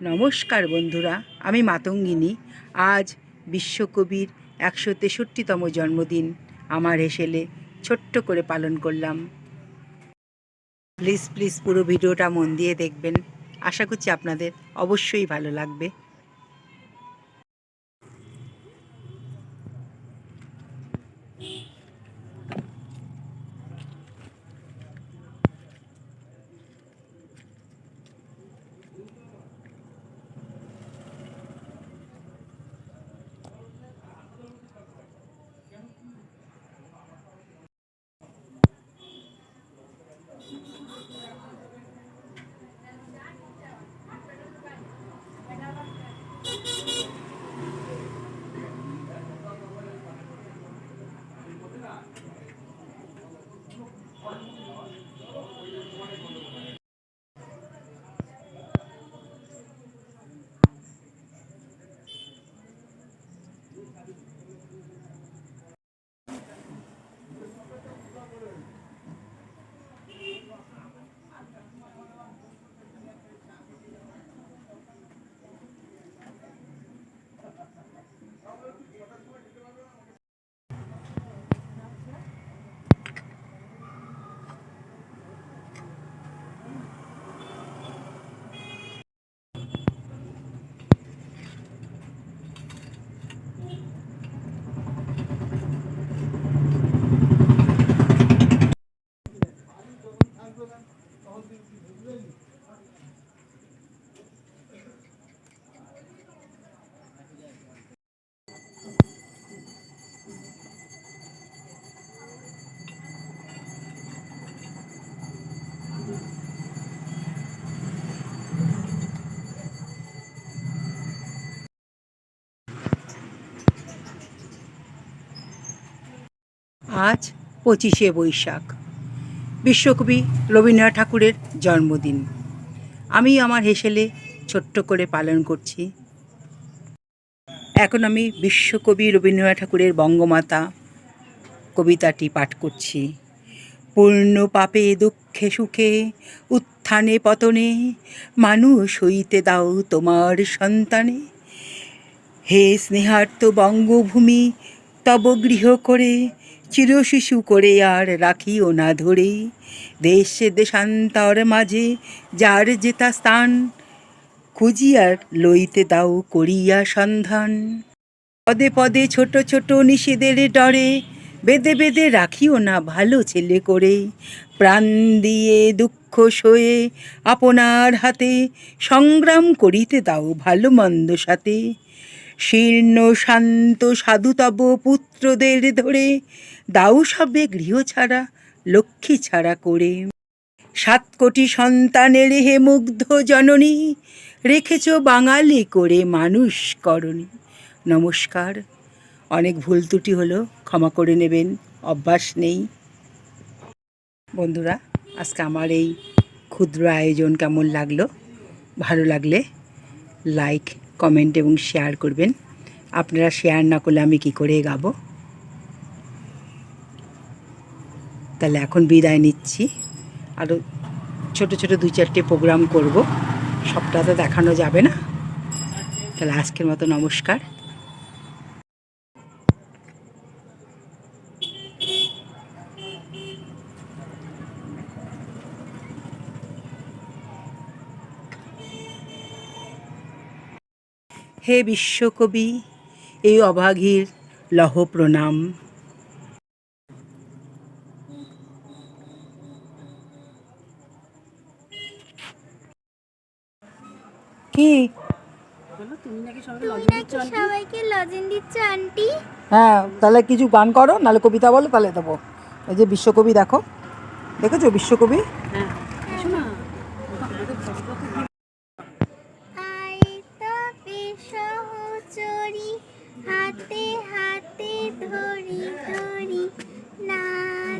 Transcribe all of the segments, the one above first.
নমস্কার বন্ধুরা, আমি মাতঙ্গিনী। আজ বিশ্বকবির একশো তেষট্টিতম জন্মদিন। আমার হেসেলে ছোট্ট করে পালন করলাম। প্লিজ প্লিজ পুরো ভিডিওটা মন দিয়ে দেখবেন। আশা করছি আপনাদের অবশ্যই ভালো লাগবে। আজ পঁচিশে বৈশাখ। বিশ্বকবি রবীন্দ্রনাথ ঠাকুরের জন্মদিন। আমি আমার হেসেলে ছোট্ট করে পালন করছি। এখন আমি বিশ্বকবি রবীন্দ্রনাথ ঠাকুরের বঙ্গমাতা কবিতাটি পাঠ করছি। পূর্ণ পাপে, দুঃখে, সুখে, উত্থানে, পতনে, মানুষ হইতে দাও তোমার সন্তানে। হে স্নেহার্ত বঙ্গভূমি তব গৃহ করে চিরশিশু করে আর রাখিও না ধরে। দেশে দেশান্তর মাঝে যার যেতা স্থান খুঁজিয়ার লইতে দাও করিয়া সন্ধান। পদে পদে ছোট ছোট নিষেধের ডরে, বেদে বেদে রাখিও না ভালো ছেলে করে। প্রাণ দিয়ে দুঃখ সয়ে আপনার হাতে সংগ্রাম করিতে দাও ভালো মন্দ সাথে। শীর্ণ শান্ত সাধুতব পুত্রদের ধরে দাউ সবে গৃহ ছাড়া, লক্ষ্মী ছাড়া করে। সাত কোটি সন্তানের হে মুগ্ধ জননী, রেখেছ বাঙালি করে মানুষ করণী। নমস্কার। অনেক ভুল ত্রুটি হলো, ক্ষমা করে নেবেন, অভ্যাস নেই। বন্ধুরা, আজকে আমার এই ক্ষুদ্র আয়োজন কেমন লাগল? ভালো লাগলে লাইক কমেন্ট এবং শেয়ার করবেন। আপনারা শেয়ার না করলে আমি কি করে গাবো তাহলে এখন বিদায় নিচ্ছি। আরও ছোট ছোট দুই চারটে প্রোগ্রাম করব। সবটা তো দেখানো যাবে না। তাহলে আজকের মতো নমস্কার। হে বিশ্বকবি এই অভাগীর লহ প্রণাম। কি? সবাইকে লজেন দিচ্ছ আন্টি হ্যাঁ তাহলে কিছু গান করো নাহলে কবিতা বলো তাহলে দেবো। এই যে বিশ্বকবি দেখো। দেখেছ বিশ্বকবি? আই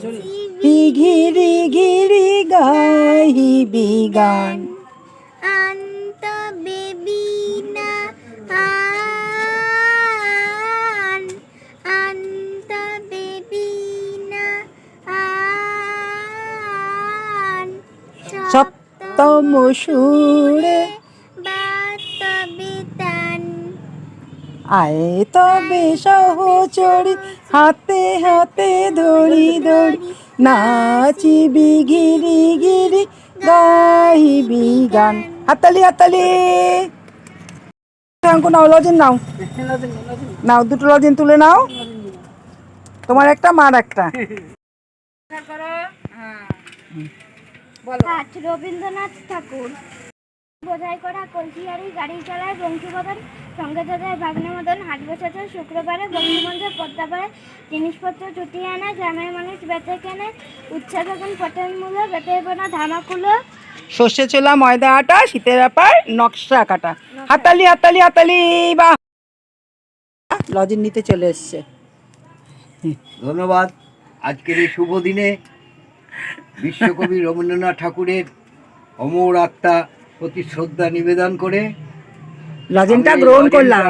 ঘিরি ঘিরি গাইবি গান আন্ত বেবিনা আন। আন্ত বেবিনা আন। সপ্তম সুরে আয় তবে সহচরি, হাতে হাতে দড়ি দড়ি নাচিবি গিরি গিরি গাইবি গান। হাতালি হাতালি অঙ্ক নাও লজেন নাও। নাও, দুটো লজেন তুলে নাও। তোমার একটা, মার একটা। রবীন্দ্রনাথ ঠাকুর। বোঝাই করা কলসিয়ারি গাড়ি চালায় বংশীবদন সঙ্গে দাদায় ভাগ্নে মদন হাট বসেছে শুক্রবারে বঙ্গবন্ধু পদ্মাপাড়ে জিনিসপত্র জুটিয়ে আনে গ্রামের মানুষ বেঁচে কেনে উচ্ছা বেগুন পটেল মূল্য বেতের বোনা ধামাকুলো সর্ষে ছোলা ময়দা আটা শীতের ব্যাপার নকশা কাটা। হাতালি হাতালি হাতালি বা লজেন নিতে চলে এসছে। ধন্যবাদ। আজকের এই শুভ দিনে বিশ্বকবি রবীন্দ্রনাথ ঠাকুরের অমর আত্মা প্রতি শ্রদ্ধা নিবেদন করে লজেনটা গ্রহণ করলাম।